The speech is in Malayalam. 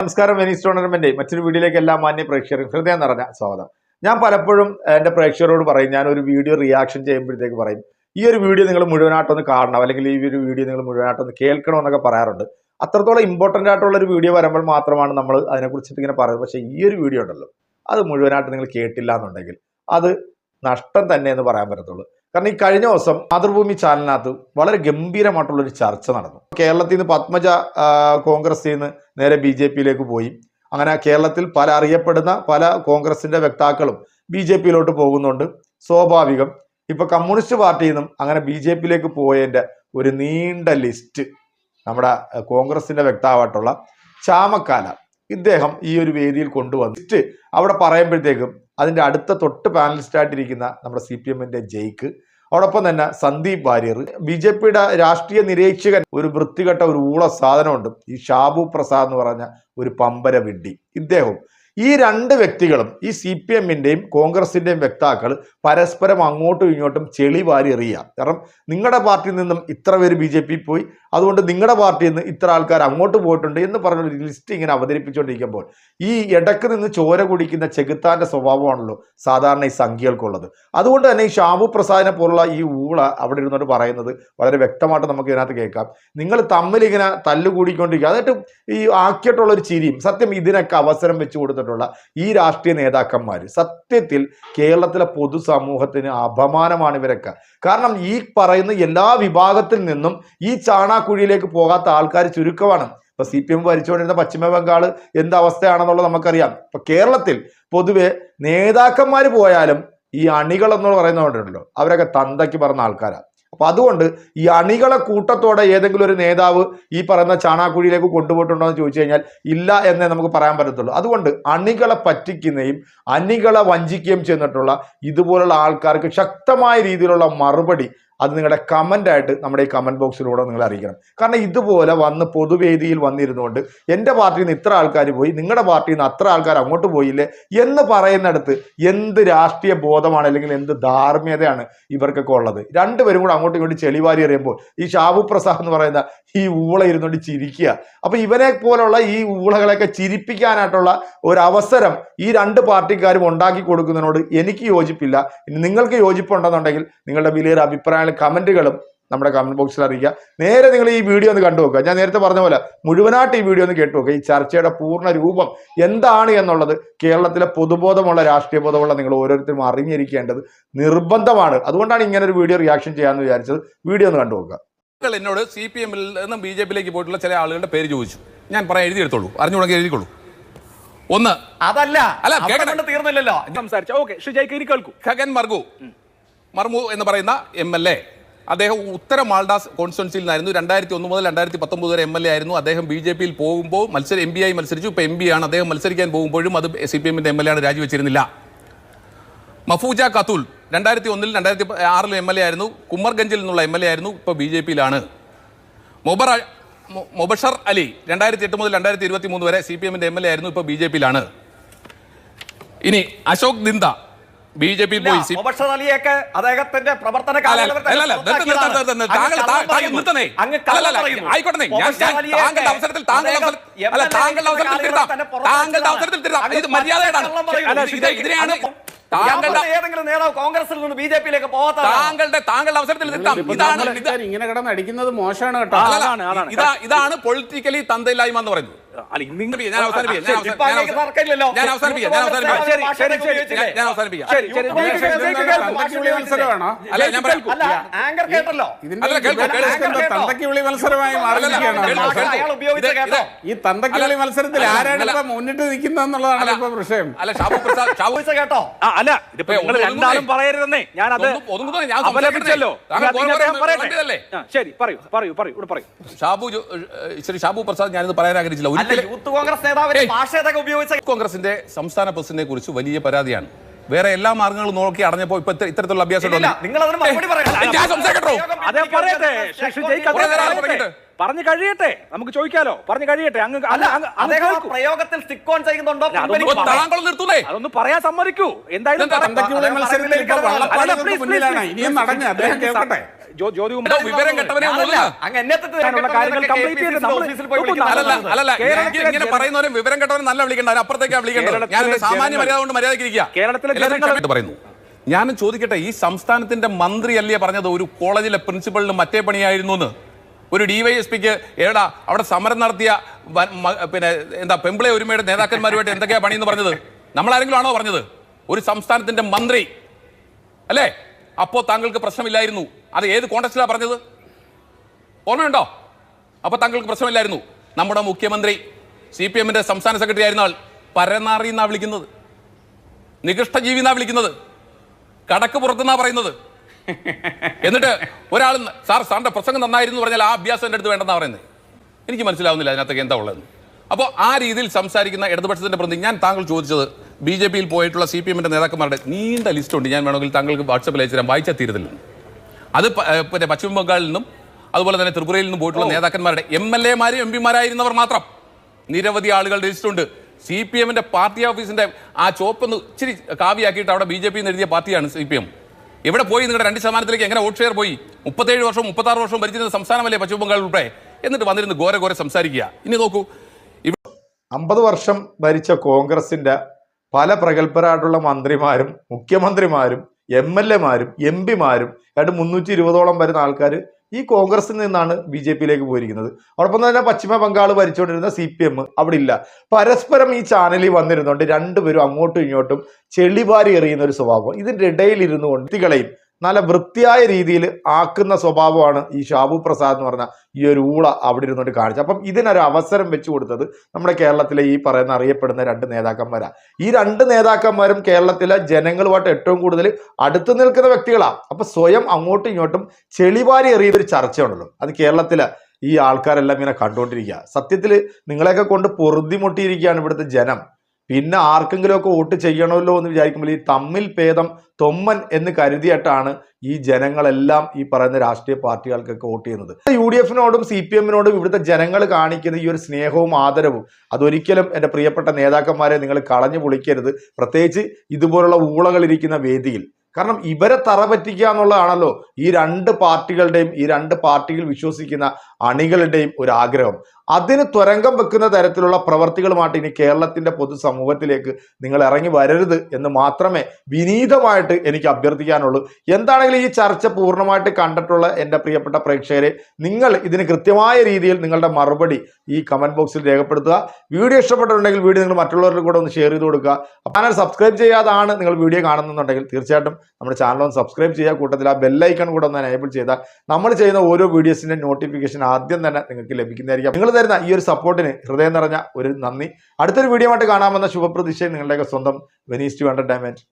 നമസ്കാരം വെനീസ് ടൂർണമെന്റ് മറ്റൊരു വീഡിയോയിലേക്ക് എല്ലാ മാന്യ പ്രേക്ഷകരും ഹൃദയം നിറഞ്ഞ സ്വാഗതം. ഞാൻ പലപ്പോഴും എന്റെ പ്രേക്ഷകരോട് പറയും ഞാൻ ഒരു വീഡിയോ റിയാക്ഷൻ ചെയ്യുമ്പോഴത്തേക്ക് പറയും ഈ ഒരു വീഡിയോ നിങ്ങൾ മുഴുവനായിട്ടൊന്ന് കാണണം അല്ലെങ്കിൽ ഈ ഒരു വീഡിയോ നിങ്ങൾ മുഴുവനായിട്ടൊന്ന് കേൾക്കണം എന്നൊക്കെ പറയാറുണ്ട്. അത്രത്തോളം ഇമ്പോർട്ടന്റ് ആയിട്ടുള്ള ഒരു വീഡിയോ വരുമ്പോൾ മാത്രമാണ് നമ്മൾ അതിനെക്കുറിച്ചിട്ട് ഇങ്ങനെ പറയുന്നത്. പക്ഷേ ഈ ഒരു വീഡിയോ ഉണ്ടല്ലോ അത് മുഴുവനായിട്ട് നിങ്ങൾ കേട്ടില്ല എന്നുണ്ടെങ്കിൽ അത് നഷ്ടം തന്നെ എന്ന് പറയാൻ പറ്റത്തുള്ളൂ. കാരണം ഈ കഴിഞ്ഞ ദിവസം മാതൃഭൂമി ചാനലിനകത്ത് വളരെ ഗംഭീരമായിട്ടുള്ള ഒരു ചർച്ച നടന്നു. കേരളത്തിൽ നിന്ന് പത്മജ കോൺഗ്രസിൽ നിന്ന് നേരെ ബി ജെ പിയിലേക്ക് പോയി. അങ്ങനെ കേരളത്തിൽ പല അറിയപ്പെടുന്ന പല കോൺഗ്രസിന്റെ വക്താക്കളും ബി ജെ പിയിലോട്ട് പോകുന്നുണ്ട്. സ്വാഭാവികം. ഇപ്പൊ കമ്മ്യൂണിസ്റ്റ് പാർട്ടിയിൽ നിന്നും അങ്ങനെ ബി ജെ പിയിലേക്ക് പോയതിന്റെ ഒരു നീണ്ട ലിസ്റ്റ് നമ്മുടെ കോൺഗ്രസിന്റെ വക്താവായിട്ടുള്ള ചാമക്കാല ഇദ്ദേഹം ഈ ഒരു വേദിയിൽ കൊണ്ടുവന്നു. ലിസ്റ്റ് അവിടെ പറയുമ്പോഴത്തേക്കും അതിന്റെ അടുത്ത തൊട്ട് പാനലിസ്റ്റായിട്ടിരിക്കുന്ന നമ്മുടെ സി പി എമ്മിന്റെ ജയിക്ക് അതോടൊപ്പം തന്നെ സന്ദീപ് വാര്യർ. ബി ജെ പിയുടെ രാഷ്ട്രീയ നിരീക്ഷകൻ ഒരു വൃത്തികെട്ട ഒരു ഊള സാധനമുണ്ട്. ഈ ഷാബു പ്രസാദ് എന്ന് പറഞ്ഞ ഒരു പമ്പര വിഡ്ഢി. ഇദ്ദേഹം ഈ രണ്ട് വ്യക്തികളും ഈ സി പി എമ്മിന്റെയും കോൺഗ്രസിന്റെയും വക്താക്കൾ പരസ്പരം അങ്ങോട്ടും ഇങ്ങോട്ടും ചെളി വാരി എറിയുക. കാരണം നിങ്ങളുടെ പാർട്ടിയിൽ നിന്നും ഇത്ര പേര് ബി ജെ പി പോയി അതുകൊണ്ട് നിങ്ങളുടെ പാർട്ടിയിൽ നിന്ന് ഇത്ര ആൾക്കാർ അങ്ങോട്ട് പോയിട്ടുണ്ട് എന്ന് പറഞ്ഞൊരു ലിസ്റ്റ് ഇങ്ങനെ അവതരിപ്പിച്ചുകൊണ്ടിരിക്കുമ്പോൾ ഈ ഇടയ്ക്ക് നിന്ന് ചോര കുടിക്കുന്ന ചെകുത്താന്റെ സ്വഭാവമാണല്ലോ സാധാരണ ഈ സംഖ്യകൾക്കുള്ളത്. അതുകൊണ്ട് തന്നെ ഈ ഷാബു പ്രസാദിനെ പോലുള്ള ഈ ഊള അവിടെ ഇരുന്നോട്ട് പറയുന്നത് വളരെ വ്യക്തമായിട്ട് നമുക്ക് ഇതിനകത്ത് കേൾക്കാം. നിങ്ങൾ തമ്മിലിങ്ങനെ തല്ലുകൂടിക്കൊണ്ടിരിക്കുക. അതായിട്ട് ഈ ആക്കിയിട്ടുള്ള ഒരു ചിരിയും സത്യം ഇതിനൊക്കെ അവസരം വെച്ച് കൊടുത്തിട്ടുള്ള ഈ രാഷ്ട്രീയ നേതാക്കന്മാർ സത്യത്തിൽ കേരളത്തിലെ പൊതുസമൂഹത്തിന് അപമാനമാണ് ഇവരൊക്കെ. കാരണം ഈ പറയുന്ന എല്ലാ വിഭാഗത്തിൽ നിന്നും ഈ ചാണാക്കുഴിയിലേക്ക് പോകാത്ത ആൾക്കാർ ചുരുക്കമാണ്. ഇപ്പൊ സി പി എം ഭരിച്ചുകൊണ്ടിരുന്ന പശ്ചിമ ബംഗാൾ എന്ത് അവസ്ഥയാണെന്നുള്ളത് നമുക്കറിയാം. ഇപ്പൊ കേരളത്തിൽ പൊതുവെ നേതാക്കന്മാർ പോയാലും ഈ അണികൾ എന്ന് പറയുന്നവരുണ്ടല്ലോ. അവരൊക്കെ തന്തയ്ക്ക് പറഞ്ഞ ആൾക്കാരാണ് അപ്പൊ അതുകൊണ്ട് ഈ അണികളെ കൂട്ടത്തോടെ ഏതെങ്കിലും ഒരു നേതാവ് ഈ പറയുന്ന ചാണാക്കുഴിയിലേക്ക് കൊണ്ടുപോയിട്ടുണ്ടോ എന്ന് ചോദിച്ചു കഴിഞ്ഞാൽ ഇല്ല എന്നേ നമുക്ക് പറയാൻ പറ്റത്തുള്ളൂ. അതുകൊണ്ട് അണികളെ പറ്റിക്കുന്നതും അണികളെ വഞ്ചിക്കുകയും ചെയ്തിട്ടുള്ള ഇതുപോലുള്ള ആൾക്കാർക്ക് ശക്തമായ രീതിയിലുള്ള മറുപടി അത് നിങ്ങളുടെ കമന്റ് ആയിട്ട് നമ്മുടെ ഈ കമന്റ് ബോക്സിലൂടെ നിങ്ങൾ അറിയിക്കണം. കാരണം ഇതുപോലെ വന്ന് പൊതുവേദിയിൽ വന്നിരുന്നുകൊണ്ട് എന്റെ പാർട്ടിയിൽ നിന്ന് ഇത്ര ആൾക്കാർ പോയി നിങ്ങളുടെ പാർട്ടിയിൽ നിന്ന് അത്ര ആൾക്കാർ അങ്ങോട്ട് പോയില്ലേ എന്ന് പറയുന്നിടത്ത് എന്ത് രാഷ്ട്രീയ ബോധമാണ് അല്ലെങ്കിൽ എന്ത് ധാർമ്മ്യതയാണ് ഇവർക്കൊക്കെ ഉള്ളത്. രണ്ടുപേരും കൂടെ അങ്ങോട്ടും ഇങ്ങോട്ടും ചെളിവാരി എറിയുമ്പോൾ ഈ ഷാബു പ്രസാദ് എന്ന് പറയുന്ന ഈ ഊള ഇരുന്നുകൊണ്ട് ചിരിക്കുക. അപ്പോൾ ഇവനെ പോലുള്ള ഈ ഊളകളെയൊക്കെ ചിരിപ്പിക്കാനായിട്ടുള്ള ഒരവസരം ഈ രണ്ട് പാർട്ടിക്കാരും ഉണ്ടാക്കി കൊടുക്കുന്നതിനോട് എനിക്ക് യോജിപ്പില്ല. നിങ്ങൾക്ക് യോജിപ്പുണ്ടെന്നുണ്ടെങ്കിൽ നിങ്ങളുടെ വലിയൊരു അഭിപ്രായങ്ങളും കമന്റുകളും നമ്മുടെ കമന്റ് ബോക്സിൽ അറിയിക്കുക. നേരെ നിങ്ങൾ ഈ വീഡിയോ ഒന്ന് കണ്ടു നോക്കുക. ഞാൻ നേരത്തെ പറഞ്ഞ പോലെ മുഴുവനായിട്ട് ഈ വീഡിയോ ഒന്ന് കേട്ടു നോക്കുക. ഈ ചർച്ചയുടെ പൂർണ രൂപം എന്താണ് എന്നുള്ളത് കേരളത്തിലെ പൊതുബോധമുള്ള രാഷ്ട്രീയ ബോധമുള്ള നിങ്ങൾ ഓരോരുത്തരും അറിഞ്ഞിരിക്കേണ്ടത് നിർബന്ധമാണ്. അതുകൊണ്ടാണ് ഇങ്ങനെ ഒരു വീഡിയോ റിയാക്ഷൻ ചെയ്യാമെന്ന് വിചാരിച്ചത്. വീഡിയോ ഒന്ന് കണ്ടു നോക്കുക. എന്നോട് സി പി എമ്മിൽ നിന്ന് ബി ജെ പിയിലേക്ക് പോയിട്ടുള്ള ചില ആളുകളുടെ പേര് ചോദിച്ചു. ഞാൻ പറയാൻ എഴുതിയെടുത്തോളൂ അറിഞ്ഞുകൊണ്ടെങ്കിൽ എഴുതിക്കോളൂ. ഒന്ന്. അതല്ല. അല്ല, തീർന്നില്ലല്ലോ. സംസാരിച്ചു. ഓക്കെ ഷിജയ്ക്ക് കേൾക്കൂ. ഖഗൻ മർഗു. മർമു എന്ന് പറയുന്ന എം എൽ എ. അദ്ദേഹം ഉത്തര മാൾഡാസ് കോൺസ്റ്റൻസിൽ നിന്നായിരുന്നു. രണ്ടായിരത്തി ഒന്ന് മുതൽ രണ്ടായിരത്തി പത്തൊമ്പത് വരെ എം എൽ എ ആയിരുന്നു. അദ്ദേഹം ബി ജെ പിയിൽ പോകുമ്പോൾ മത്സരം എം പി ആയി മത്സരിച്ചു. ഇപ്പോൾ എം പി ആണ്. അദ്ദേഹം മത്സരിക്കാൻ പോകുമ്പോഴും അത് സി പി എമ്മിന്റെ എം എൽ എ ആണ് രാജിവെച്ചിരുന്നില്ല. മഫൂജ കത്തുൽ രണ്ടായിരത്തി ഒന്നിൽ രണ്ടായിരത്തി ആറിൽ എം എൽ എ ആയിരുന്നു. കുമ്മർഗഞ്ചിൽ നിന്നുള്ള എം എൽ എ ആയിരുന്നു. ഇപ്പോൾ ബി ജെ പിയിലാണ്. മൊബർ മൊബഷർ അലി രണ്ടായിരത്തി എട്ട് മുതൽ രണ്ടായിരത്തി ഇരുപത്തി മൂന്ന് വരെ സി പി എമ്മിന്റെ എം എൽ എ ആയിരുന്നു. ഇപ്പോൾ ബി ജെ പിയിലാണ്. ഇനി Ashok Dinda. B J P പോയി അദ്ദേഹത്തിന്റെ പ്രവർത്തന. ആയിക്കോട്ടെ ഞാൻ- താങ്കളുടെ അവസരത്തിൽ താങ്കളുടെ അവസരത്തിൽ അല്ല താങ്കളുടെ അവസരത്തിൽ തിരുത്താം താങ്കളുടെ അവസരത്തിൽ തിരുത്താം ഇത് മര്യാദയാണ്. അല്ല, ഇത് ഇതിനെയാണ് താങ്കളുടെ ഏതെങ്കിലും നേതാവ് കോൺഗ്രസിൽ നിന്ന് ബി ജെ പിയിലേക്ക് പോകാത്തതാണ് താങ്കളുടെ താങ്കളുടെ അവസരത്തിൽ ഇതാണ് ഇങ്ങനെ കിടന്ന് അടിക്കുന്നത് മോശമാണ് കേട്ടോ. ഇതാണ് പൊളിറ്റിക്കലി തന്തയില്ലായ്മ എന്ന് പറയുന്നത്. അല്ല ഞാൻ അവസാനിപ്പിക്കാം. ഞാൻ അവസാനിപ്പിക്കാം. ഞാൻ അവസാനിപ്പിക്കാം. ഞാൻ അവസാനിപ്പിക്കാം. ഞാൻ- അവസാനിപ്പിക്കാം. തന്തയ്ക്ക് വിളി മത്സരമായി മാറിയിരിക്കുകയാണോ. ഈ തന്തയ്ക്ക് വിളി മത്സരത്തിൽ ആരാണ് ഇപ്പൊ മുന്നിട്ട് അല്ല, ഇപ്പൊ വിഷയം. അല്ല ഷാബു പ്രസാദ് ഷാബു കേട്ടോ. അല്ല ഇതിപ്പോ നിങ്ങൾ രണ്ടാളും പറയരുതന്നേ. ഞാൻ അത് അപലപിച്ചല്ലോ? ശരി പറയൂ പറയൂ പറയൂ ഇവിടെ പറയൂ. ഷാബു ശ്രീ ഷാബു പ്രസാദ് ഞാനിത് പറയാൻ ആഗ്രഹിച്ചില്ല. യൂത്ത് കോൺഗ്രസ്. ഉപയോഗിച്ച കോൺഗ്രസിന്റെ സംസ്ഥാന പ്രസിഡന്റിനെ കുറിച്ച് വലിയ പരാതിയാണ്. വേറെ എല്ലാ മാർഗങ്ങളും നോക്കി അടഞ്ഞപ്പോ ഇപ്പൊ ഇത്ത- ഇത്തരത്തിലുള്ള അഭ്യാസം. പറഞ്ഞു കഴിയട്ടെ. നമുക്ക് ചോദിക്കാലോ. പറഞ്ഞു കഴിയട്ടെ. അങ്ങ്. പ്രയോഗത്തിൽ സ്റ്റിക്ക് ഓൺ ചെയ്യുന്നുണ്ടോ? അതൊന്ന് പറയാൻ സമ്മതിക്കൂ. എന്തായാലും വിവരം കെട്ടവനെ ഇങ്ങനെ പറയുന്നവരെ വിവരം കെട്ടവരും നല്ല വിളിക്കേണ്ട. അതിന് അപ്പുറത്തേക്കാ വിളിക്കേണ്ടത് ഞാൻ സാമാന്യ മര്യാദ കൊണ്ട് മര്യാദയ്ക്ക് ഇരിക്കുക കേരളത്തിലെ പറയുന്നു. ഞാനും ചോദിക്കട്ടെ ഈ സംസ്ഥാനത്തിന്റെ മന്ത്രി അല്ലേ പറഞ്ഞത്? ഒരു കോളേജിലെ പ്രിൻസിപ്പളിന് മറ്റേ പണിയായിരുന്നു എന്ന് ഒരു ഡിവൈഎസ്പിക്ക് ഏടാ അവിടെ സമരം നടത്തിയ പിന്നെ എന്താ പെമ്പിളെ ഒരുമയുടെ നേതാക്കന്മാരുമായിട്ട് എന്തൊക്കെയാ പണിയെന്ന് പറഞ്ഞത്? നമ്മളാരെങ്കിലും ആണോ പറഞ്ഞത്? ഒരു സംസ്ഥാനത്തിന്റെ മന്ത്രി. അല്ലേ? അപ്പോ താങ്കൾക്ക് പ്രശ്നമില്ലായിരുന്നു. അത് ഏത് കോണ്ടക്സ്റ്റിലാ പറഞ്ഞത്? ഓർമ്മയുണ്ടോ? അപ്പൊ താങ്കൾക്ക് പ്രശ്നമില്ലായിരുന്നു. നമ്മുടെ മുഖ്യമന്ത്രി സി പി എമ്മിന്റെ സംസ്ഥാന സെക്രട്ടറി ആയിരുന്ന ആൾ പരനാറി എന്നാ വിളിക്കുന്നത്? നികൃഷ്ടജീവി എന്നാ വിളിക്കുന്നത്? കടക്ക് പുറത്തുനിന്നാ പറയുന്നത്? എന്നിട്ട് ഒരാൾ സാർ സാറിന്റെ പ്രസംഗം നന്നായിരുന്നു പറഞ്ഞാൽ ആ അഭ്യാസം എന്റെ അടുത്ത് വേണ്ടെന്നാ പറയുന്നത്. എനിക്ക് മനസ്സിലാവുന്നില്ല അതിനകത്തേക്ക് എന്താ ഉള്ളത് അപ്പോൾ ആ രീതിയിൽ സംസാരിക്കുന്ന ഇടതുപക്ഷത്തിന്റെ പ്രതി ഞാൻ താങ്കൾ ചോദിച്ചത് ബി ജെ പിയിൽ പോയിട്ടുള്ള സി പി എമ്മിന്റെ നേതാക്കന്മാരുടെ നീണ്ട ലിസ്റ്റ് ഉണ്ട് ഞാൻ വേണമെങ്കിൽ താങ്കൾക്ക് വാട്സപ്പിൽ അയച്ചു തരാം വായിച്ചാൽ തീരത്തില്ല. അത് പിന്നെ പശ്ചിമ ബംഗാളിൽ നിന്നും അതുപോലെ തന്നെ ത്രിപുരയിൽ നിന്നും പോയിട്ടുള്ള നേതാക്കന്മാരുടെ എം എൽ എമാരും എം പിമാരായിരുന്നവർ മാത്രം നിരവധി ആളുകളുടെ ലിസ്റ്റ് ഉണ്ട് സി പി എമ്മിന്റെ പാർട്ടി ഓഫീസിന്റെ ആ ചോപ്പൊന്ന് ഇച്ചിരി കാവിയാക്കിയിട്ട് അവിടെ ബി ജെ പി എഴുതിയ പാർട്ടിയാണ് സി പി എം. എവിടെ പോയി? നിങ്ങളുടെ രണ്ട് ശതമാനത്തിലേക്ക് എങ്ങനെ വോട്ട് ഷെയർ പോയി? മുപ്പത്തേഴ് വർഷം മുപ്പത്താറ് വർഷം ഭരിച്ചിരുന്ന സംസ്ഥാനമല്ലേ പശ്ചിമ ബംഗാൾ ഉൾപ്പെടെ? എന്നിട്ട് വന്നിരുന്ന് ഘോര ഘോര സംസാരിക്കുക. ഇനി നോക്കൂ. അമ്പത് വർഷം ഭരിച്ച കോൺഗ്രസിന്റെ പല പ്രഗത്ഭരായിട്ടുള്ള മന്ത്രിമാരും മുഖ്യമന്ത്രിമാരും എം എൽ എമാരും എം പിമാരും ഏതാണ്ട് മുന്നൂറ്റി ഇരുപതോളം വരുന്ന ആൾക്കാർ ഈ കോൺഗ്രസിൽ നിന്നാണ് ബി ജെ പിയിലേക്ക് പോയിരിക്കുന്നത്. അതോടൊപ്പം തന്നെ പശ്ചിമ ബംഗാൾ ഭരിച്ചുകൊണ്ടിരുന്ന സി പി എം അവിടെ ഇല്ല. പരസ്പരം ഈ ചാനലിൽ വന്നിരുന്നുകൊണ്ട് രണ്ടുപേരും അങ്ങോട്ടും ഇങ്ങോട്ടും ചെളിവാരി എറിയുന്ന ഒരു സ്വഭാവം. ഇതിന്റെ ഇടയിൽ ഇരുന്നു കൊണ്ട് വ്യക്തികളെയും നല്ല വൃത്തിയായ രീതിയിൽ ആക്കുന്ന സ്വഭാവമാണ് ഈ ഷാബു പ്രസാദ് എന്ന് പറഞ്ഞ ഈ ഒരു ഊള അവിടെ ഇരുന്നുകൊണ്ട് കാണിച്ചത്. അപ്പം ഇതിനൊരു അവസരം വെച്ചു കൊടുത്തത് നമ്മുടെ കേരളത്തിലെ ഈ പറയുന്ന അറിയപ്പെടുന്ന രണ്ട് നേതാക്കന്മാരാണ് ഈ രണ്ട് നേതാക്കന്മാരും കേരളത്തിലെ ജനങ്ങളുമായിട്ട് ഏറ്റവും കൂടുതൽ അടുത്തു നിൽക്കുന്ന വ്യക്തികളാണ് അപ്പൊ സ്വയം അങ്ങോട്ടും ഇങ്ങോട്ടും ചെളിവാരി എറിയുന്ന ഒരു ചർച്ചയുണ്ടല്ലോ. അത് കേരളത്തിലെ ഈ ആൾക്കാരെല്ലാം ഇങ്ങനെ കണ്ടുകൊണ്ടിരിക്കുക. സത്യത്തിൽ നിങ്ങളെയൊക്കെ കൊണ്ട് പൊറുതിമുട്ടിയിരിക്കുകയാണ് ഇവിടുത്തെ ജനം. പിന്നെ ആർക്കെങ്കിലുമൊക്കെ വോട്ട് ചെയ്യണമല്ലോ എന്ന് വിചാരിക്കുമ്പോൾ ഈ തമ്മിൽ ഭേദം തൊമ്മൻ എന്ന് കരുതിയിട്ടാണ് ഈ ജനങ്ങളെല്ലാം ഈ പറയുന്ന രാഷ്ട്രീയ പാർട്ടികൾക്കൊക്കെ വോട്ട് ചെയ്യുന്നത്. യു ഡി എഫിനോടും സി പി എമ്മിനോടും ഇവിടുത്തെ ജനങ്ങൾ കാണിക്കുന്ന ഈ ഒരു സ്നേഹവും ആദരവും അതൊരിക്കലും എന്റെ പ്രിയപ്പെട്ട നേതാക്കന്മാരെ നിങ്ങൾ കളഞ്ഞു പൊളിക്കരുത്. പ്രത്യേകിച്ച് ഇതുപോലുള്ള ഊളകൾ ഇരിക്കുന്ന വേദിയിൽ. കാരണം ഇവരെ തറ പറ്റിക്കുക എന്നുള്ളതാണല്ലോ ഈ രണ്ട് പാർട്ടികളുടെയും ഈ രണ്ട് പാർട്ടികൾ വിശ്വസിക്കുന്ന അണികളുടെയും ഒരു ആഗ്രഹം. അതിന് തുരങ്കം വെക്കുന്ന തരത്തിലുള്ള പ്രവർത്തികളുമായിട്ട് ഇനി കേരളത്തിന്റെ പൊതുസമൂഹത്തിലേക്ക് നിങ്ങൾ ഇറങ്ങി വരരുത് എന്ന് മാത്രമേ വിനീതമായിട്ട് എനിക്ക് അഭ്യർത്ഥിക്കാനുള്ളൂ. എന്താണെങ്കിലും ഈ ചർച്ച പൂർണമായിട്ട് കണ്ടിട്ടുള്ള എന്റെ പ്രിയപ്പെട്ട പ്രേക്ഷകരെ നിങ്ങൾ ഇതിന് കൃത്യമായ രീതിയിൽ നിങ്ങളുടെ മറുപടി ഈ കമന്റ് ബോക്സിൽ രേഖപ്പെടുത്തുക. വീഡിയോ ഇഷ്ടപ്പെട്ടിട്ടുണ്ടെങ്കിൽ വീഡിയോ നിങ്ങൾ മറ്റുള്ളവരുടെ കൂടെ ഒന്ന് ഷെയർ ചെയ്ത് കൊടുക്കുക. ചാനൽ സബ്സ്ക്രൈബ് ചെയ്യാതാണ് നിങ്ങൾ വീഡിയോ കാണുന്നുണ്ടെങ്കിൽ തീർച്ചയായിട്ടും നമ്മുടെ ചാനൽ ഒന്ന് സബ്സ്ക്രൈബ് ചെയ്യുക. കൂട്ടത്തിൽ ആ ബെല്ലൈക്കൺ കൂടെ ഒന്ന് എനേബിൾ ചെയ്താൽ നമ്മൾ ചെയ്യുന്ന ഓരോ വീഡിയോസിന്റെ നോട്ടിഫിക്കേഷൻ ആദ്യം തന്നെ നിങ്ങൾക്ക് ലഭിക്കുന്നതായിരിക്കും. നിങ്ങൾ തരുന്ന ഈ ഒരു സപ്പോർട്ടിന് ഹൃദയം നിറഞ്ഞ ഒരു നന്ദി. അടുത്തൊരു വീഡിയോ ആയിട്ട് കാണാമെന്ന ശുഭപ്രതീക്ഷയും നിങ്ങളുടെയൊക്കെ സ്വന്തം വെനീസ് ടു എന്റർടൈൻമെന്റ്